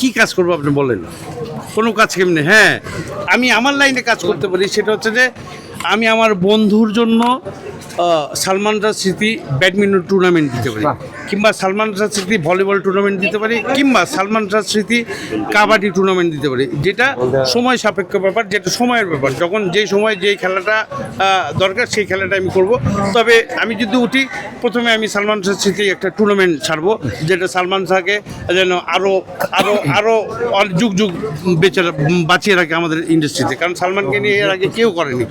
কি কাজ করব আপনি বলেন কোনো কাজ কেমনি? হ্যাঁ আমি আমার লাইনে কাজ করতে পারি, সেটা হচ্ছে যে আমি আমার বন্ধুর জন্য সালমান রাজ স্মৃতি ব্যাডমিন্টন টুর্নামেন্ট দিতে পারি। কিংবা সালমান রাজ স্মৃতি ভলিবল টুর্নামেন্ট দিতে পারি কিংবা সালমান রাজ স্মৃতি কাবাডি টুর্নামেন্ট দিতে পারি। যেটা সময় সাপেক্ষ ব্যাপার যেটা সময়ের ব্যাপার। যখন যেই সময় যেই খেলাটা দরকার সেই খেলাটা আমি করব। তবে আমি যদি উঠি প্রথমে আমি সালমান শাহ স্মৃতি একটা টুর্নামেন্ট ছাড়বো যেটা সালমান শাহকে যেন আরও আরও আরও যুগ যুগ বেঁচে বাঁচিয়ে রাখে আমাদের ইন্ডাস্ট্রিতে কারণ সালমানকে নিয়ে এর আগে কেউ করেনি।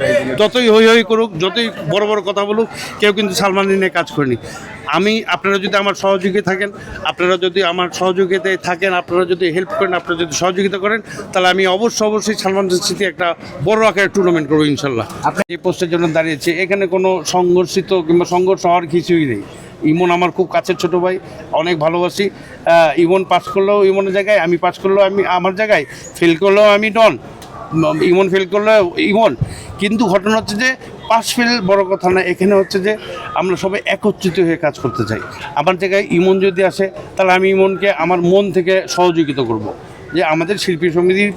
যতই হই হই করুক, যতই বড় বড় কথা বলুক, কেউ কিন্তু সালমান নিয়ে কাজ করেনি। আমি, আপনারা যদি আমার সহযোগী থাকেন, আপনারা যদি আমার সহযোগিতায় থাকেন, আপনারা যদি হেল্প করেন, আপনারা যদি সহযোগিতা করেন, তাহলে আমি অবশ্যই অবশ্যই সালমান স্মৃতি একটা বড় আকারের টুর্নামেন্ট করব ইনশাল্লাহ। আপনি যে পোস্টের জন্য দাঁড়িয়েছে। এখানে কোনো সংঘর্ষিত কিংবা সংঘর্ষ হওয়ার কিছুই নেই। ইমন আমার খুব কাছের ছোট ভাই, অনেক ভালোবাসি। ইমন পাস করলেও ইমনের জায়গায়, আমি পাস করলেও আমি আমার জায়গায়। ফেল করলেও আমি ডন ইমন ফেল করলে, ইমন, কিন্তু ঘটনা হচ্ছে যে পাস ফেল বড় কথা না, এখানে হচ্ছে যে আমরা সবাই একত্রিত হয়ে কাজ করতে চাই আমার জায়গায় ইমন যদি আসে, তাহলে আমি ইমনকে আমার মন থেকে সহযোগিতা করব। যে আমাদের শিল্পী সমিতির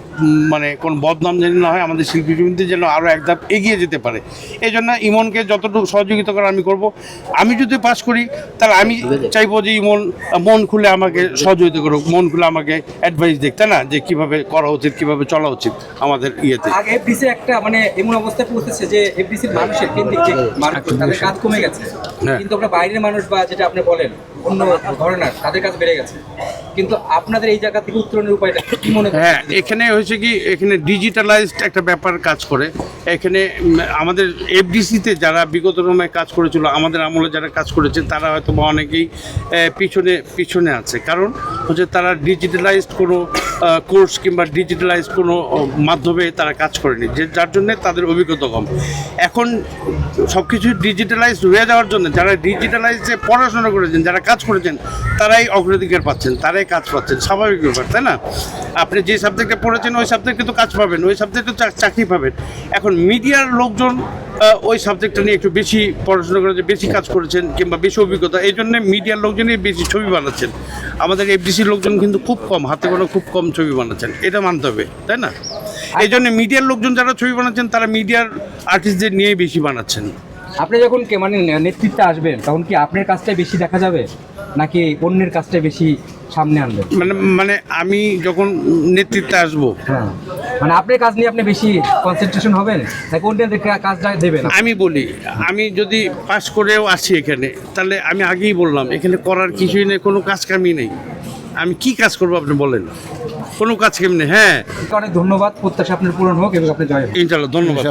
মানে কোন বদনাম যেন না হয় আমাদের শিল্পী সমিতি যেন আরও এক ধাপ এগিয়ে যেতে পারে। এই জন্য ইমনকে যতটুকু সহযোগিতা করা আমি করব। আমি যদি পাস করি তাহলে আমি চাইব যে ইমন মন খুলে আমাকে সহযোগিতা করুক মন খুলে আমাকে অ্যাডভাইস দিক তাই না? যে কীভাবে করা উচিত কীভাবে চলা উচিত আমাদের ইয়েতে। আগে এফডিসি একটা মানে এমন অবস্থায় পৌঁছেছে যে এফডিসির মানুষের কেন্দ্রিক যে কাজ কমে গেছে। হ্যাঁ। কিন্তু আমরা বাইরের মানুষ বা যেটা আপনি বলেন অন্য ধরনের তাদের কাজ বেড়ে গেছে। কিন্তু আপনাদের এই জায়গা থেকে উত্তরণের উপায়টা কি মনে হ্যাঁ এখানে হয়েছে কি, এখানে ডিজিটালাইজড একটা ব্যাপার কাজ করে। এখানে আমাদের এফডিসিতে যারা বিগত সময় কাজ করেছিল, আমাদের আমলে যারা কাজ করেছে, তারা হয়তো বা অনেকেই পিছনে পিছনে আছে। কারণ হচ্ছে তারা ডিজিটালাইজড কোনো কোর্স কিংবা ডিজিটালাইজড কোনো মাধ্যমে তারা কাজ করেনি, যে যার জন্য তাদের অভিজ্ঞতা কম। এখন সব কিছু ডিজিটালাইজড হয়ে যাওয়ার জন্য যারা ডিজিটালাইজে পড়াশোনা করেছেন, যারা কাজ করেছেন, তারাই অগ্রাধিকার পাচ্ছেন, তারাই কাজ পাচ্ছেন, স্বাভাবিক ব্যাপার, তাই না? আপনি যে সাবজেক্টে পড়েছেন, ওই সাবজেক্টে তো কাজ পাবেন, ওই সাবজেক্টে চাকরি পাবেন। এখন মিডিয়ার লোকজন ওই সাবজেক্টটা নিয়ে একটু বেশি পড়াশোনা করেছে বেশি কাজ করেছেন কিংবা বেশি অভিজ্ঞতা এই জন্য মিডিয়ার লোকজনই বেশি ছবি বানাচ্ছেন। আমাদের এফডিসির লোকজন কিন্তু খুব কম হাতে কোনো খুব কম ছবি বানাচ্ছেন এটা মানতে হবে তাই না? এই জন্য মিডিয়ার লোকজন যারা ছবি বানাচ্ছেন তারা মিডিয়ার আর্টিস্টদের নিয়ে বেশি বানাচ্ছেন। আপনি যখন কে- মানে নেতৃত্বে আসবেন তখন কি আপনার কাজটাই বেশি দেখা যাবে? নাকি অন্যের কাজটাই বেশি সামনে আনবেন? মানে মানে আমি যখন নেতৃত্বে আসব হ্যাঁ। মানে আপনার কাজ নিয়ে আপনি বেশি কনসেন্ট্রেশন হবেন? নাকি অন্যদের কাজ কাজটা দেবেন আমি বলি আমি যদি পাস করেও আসি এখানে তাহলে আমি আগেই বললাম এখানে করার কিছুই নেই কোনো কাজ কামই নেই। আমি কি কাজ করব আপনি বলেন। কোনো কাজ নেই হ্যাঁ। অনেক ধন্যবাদ প্রত্যাশা আপনার পূরণ হোক এবং আপনি জয়। ইনশাল্লাহ ধন্যবাদ।